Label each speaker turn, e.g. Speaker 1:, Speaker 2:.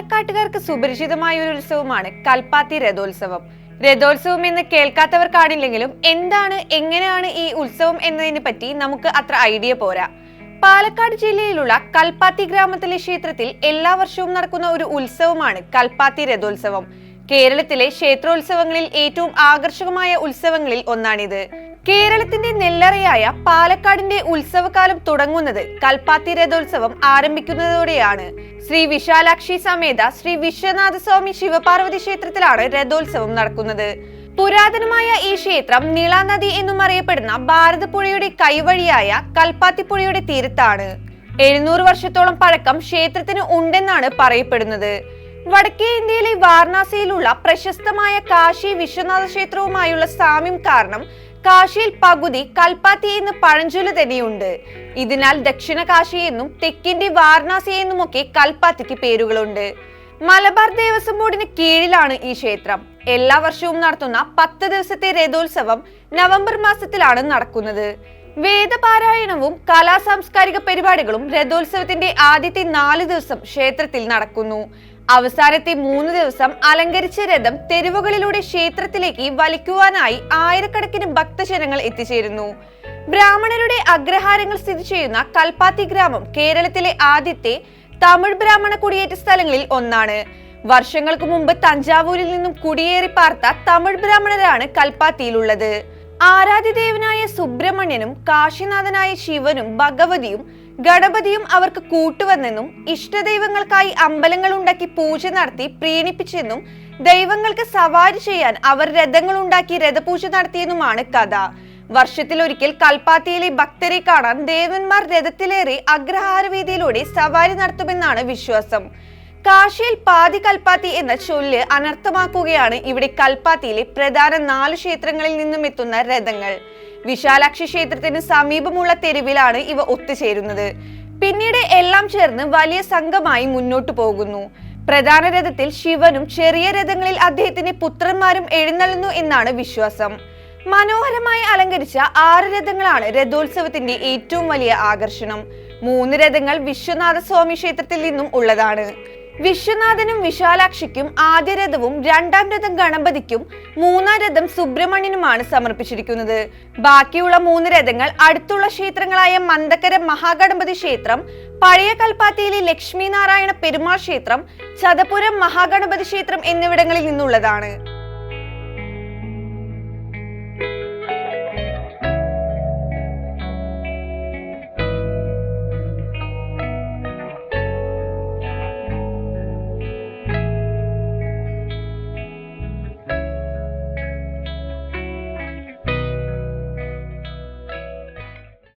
Speaker 1: പാലക്കാട്ടുകാർക്ക് സുപരിചിതമായ ഒരു ഉത്സവമാണ് കൽപ്പാത്തി രഥോത്സവം. രഥോത്സവം എന്ന് കേൾക്കാത്തവർ കാണില്ലെങ്കിലും എന്താണ് എങ്ങനെയാണ് ഈ ഉത്സവം എന്നതിനെ പറ്റി നമുക്ക് അത്ര ഐഡിയ പോരാ. പാലക്കാട് ജില്ലയിലുള്ള കൽപ്പാത്തി ഗ്രാമത്തിലെ ക്ഷേത്രത്തിൽ എല്ലാ വർഷവും നടക്കുന്ന ഒരു ഉത്സവമാണ് കൽപ്പാത്തി രഥോത്സവം. കേരളത്തിലെ ക്ഷേത്രോത്സവങ്ങളിൽ ഏറ്റവും ആകർഷകമായ ഉത്സവങ്ങളിൽ ഒന്നാണിത്. കേരളത്തിന്റെ നെല്ലറയായ പാലക്കാടിന്റെ ഉത്സവകാലം തുടങ്ങുന്നത് കൽപ്പാത്തി രഥോത്സവം ആരംഭിക്കുന്നതോടെയാണ്. ശ്രീ വിശാലാക്ഷി സമേത ശ്രീ വിശ്വനാഥ സ്വാമി ശിവപാർവതി ക്ഷേത്രത്തിലാണ് രഥോത്സവം നടക്കുന്നത്. പുരാതനമായ ഈ ക്ഷേത്രം നീളാനദി എന്നും അറിയപ്പെടുന്ന ഭാരതപ്പുഴയുടെ കൈവഴിയായ കൽപ്പാത്തിപ്പുഴയുടെ തീരത്താണ്. എഴുന്നൂറ് വർഷത്തോളം പഴക്കം ക്ഷേത്രത്തിന് ഉണ്ടെന്നാണ് പറയപ്പെടുന്നത്. വടക്കേ ഇന്ത്യയിലെ വാരണാസിയിലുള്ള പ്രശസ്തമായ കാശി വിശ്വനാഥ ക്ഷേത്രവുമായുള്ള സാമ്യം കാരണം കാശിയിൽ പകുതി കൽപ്പാത്തി എന്ന് പഴഞ്ചൊൽ തന്നെയുണ്ട്. ഇതിനാൽ ദക്ഷിണ കാശി എന്നും തെക്കിന്റെ വാരണാസി എന്നുമൊക്കെ കൽപ്പാത്തിക്ക് പേരുകളുണ്ട്. മലബാർ ദേവസ്വം ബോർഡിന് കീഴിലാണ് ഈ ക്ഷേത്രം. എല്ലാ വർഷവും നടത്തുന്ന പത്ത് ദിവസത്തെ രഥോത്സവം നവംബർ മാസത്തിലാണ് നടക്കുന്നത്. വേദപാരായണവും കലാ സാംസ്കാരിക പരിപാടികളും രഥോത്സവത്തിന്റെ ആദ്യത്തെ നാല് ദിവസം ക്ഷേത്രത്തിൽ നടക്കുന്നു. അവസാനത്തെ മൂന്ന് ദിവസം അലങ്കരിച്ച രഥം തെരുവുകളിലൂടെ ക്ഷേത്രത്തിലേക്ക് വലിക്കുവാനായി ആയിരക്കണക്കിന് ഭക്തജനങ്ങൾ എത്തിച്ചേരുന്നു. ബ്രാഹ്മണരുടെ അഗ്രഹാരങ്ങൾ സ്ഥിതി ചെയ്യുന്ന കൽപ്പാത്തി ഗ്രാമം കേരളത്തിലെ ആദ്യത്തെ തമിഴ് ബ്രാഹ്മണ കുടിയേറ്റ സ്ഥലങ്ങളിൽ ഒന്നാണ്. വർഷങ്ങൾക്ക് മുമ്പ് തഞ്ചാവൂരിൽ നിന്നും കുടിയേറി പാർത്ത തമിഴ് ബ്രാഹ്മണരാണ് കൽപ്പാത്തിയിലുള്ളത്. ആരാധ്യദേവനായ സുബ്രഹ്മണ്യനും കാശിനാഥനായ ശിവനും ഭഗവതിയും ഗണപതിയും അവർക്ക് കൂട്ടുവന്നെന്നും ഇഷ്ടദൈവങ്ങൾക്കായി അമ്പലങ്ങൾ ഉണ്ടാക്കി പൂജ നടത്തി പ്രീണിപ്പിച്ചെന്നും ദൈവങ്ങൾക്ക് സവാരി ചെയ്യാൻ അവർ രഥങ്ങൾ ഉണ്ടാക്കി രഥപൂജ നടത്തിയെന്നുമാണ് കഥ. വർഷത്തിലൊരിക്കൽ കൽപ്പാത്തിയിലെ ഭക്തരെ കാണാൻ ദേവന്മാർ രഥത്തിലേറി അഗ്രഹാരവേദിയിലൂടെ സവാരി നടത്തുമെന്നാണ് വിശ്വാസം. കാശിയിൽ പാതി കൽപ്പാത്തി എന്ന ചൊല്ല് അനർത്ഥമാക്കുകയാണ് ഇവിടെ കൽപ്പാത്തിയിലെ പ്രധാന നാല് ക്ഷേത്രങ്ങളിൽ നിന്നും എത്തുന്ന രഥങ്ങൾ. വിശാലാക്ഷി ക്ഷേത്രത്തിന് സമീപമുള്ള തെരുവിലാണ് ഇവ ഒത്തുചേരുന്നത്. പിന്നീട് എല്ലാം ചേർന്ന് വലിയ സംഘമായി മുന്നോട്ടു പോകുന്നു. പ്രധാന രഥത്തിൽ ശിവനും ചെറിയ രഥങ്ങളിൽ അദ്ദേഹത്തിന്റെ പുത്രന്മാരും എഴുന്നള്ളുന്നു എന്നാണ് വിശ്വാസം. മനോഹരമായി അലങ്കരിച്ച ആറ് രഥങ്ങളാണ് രഥോത്സവത്തിന്റെ ഏറ്റവും വലിയ ആകർഷണം. മൂന്ന് രഥങ്ങൾ വിശ്വനാഥ സ്വാമി ക്ഷേത്രത്തിൽ നിന്നും ഉള്ളതാണ്. വിശ്വനാഥനും വിശാലാക്ഷിക്കും ആദ്യ രഥവും രണ്ടാം രഥം ഗണപതിക്കും മൂന്നാം രഥം സുബ്രഹ്മണ്യനുമാണ് സമർപ്പിച്ചിരിക്കുന്നത്. ബാക്കിയുള്ള മൂന്ന് രഥങ്ങൾ അടുത്തുള്ള ക്ഷേത്രങ്ങളായ മന്ദക്കര മഹാഗണപതി ക്ഷേത്രം പഴയ കൽപ്പാത്തിയിലെ ലക്ഷ്മി നാരായണ പെരുമാൾ ക്ഷേത്രം ചതപുരം മഹാഗണപതി ക്ഷേത്രം എന്നിവിടങ്ങളിൽ നിന്നുള്ളതാണ്.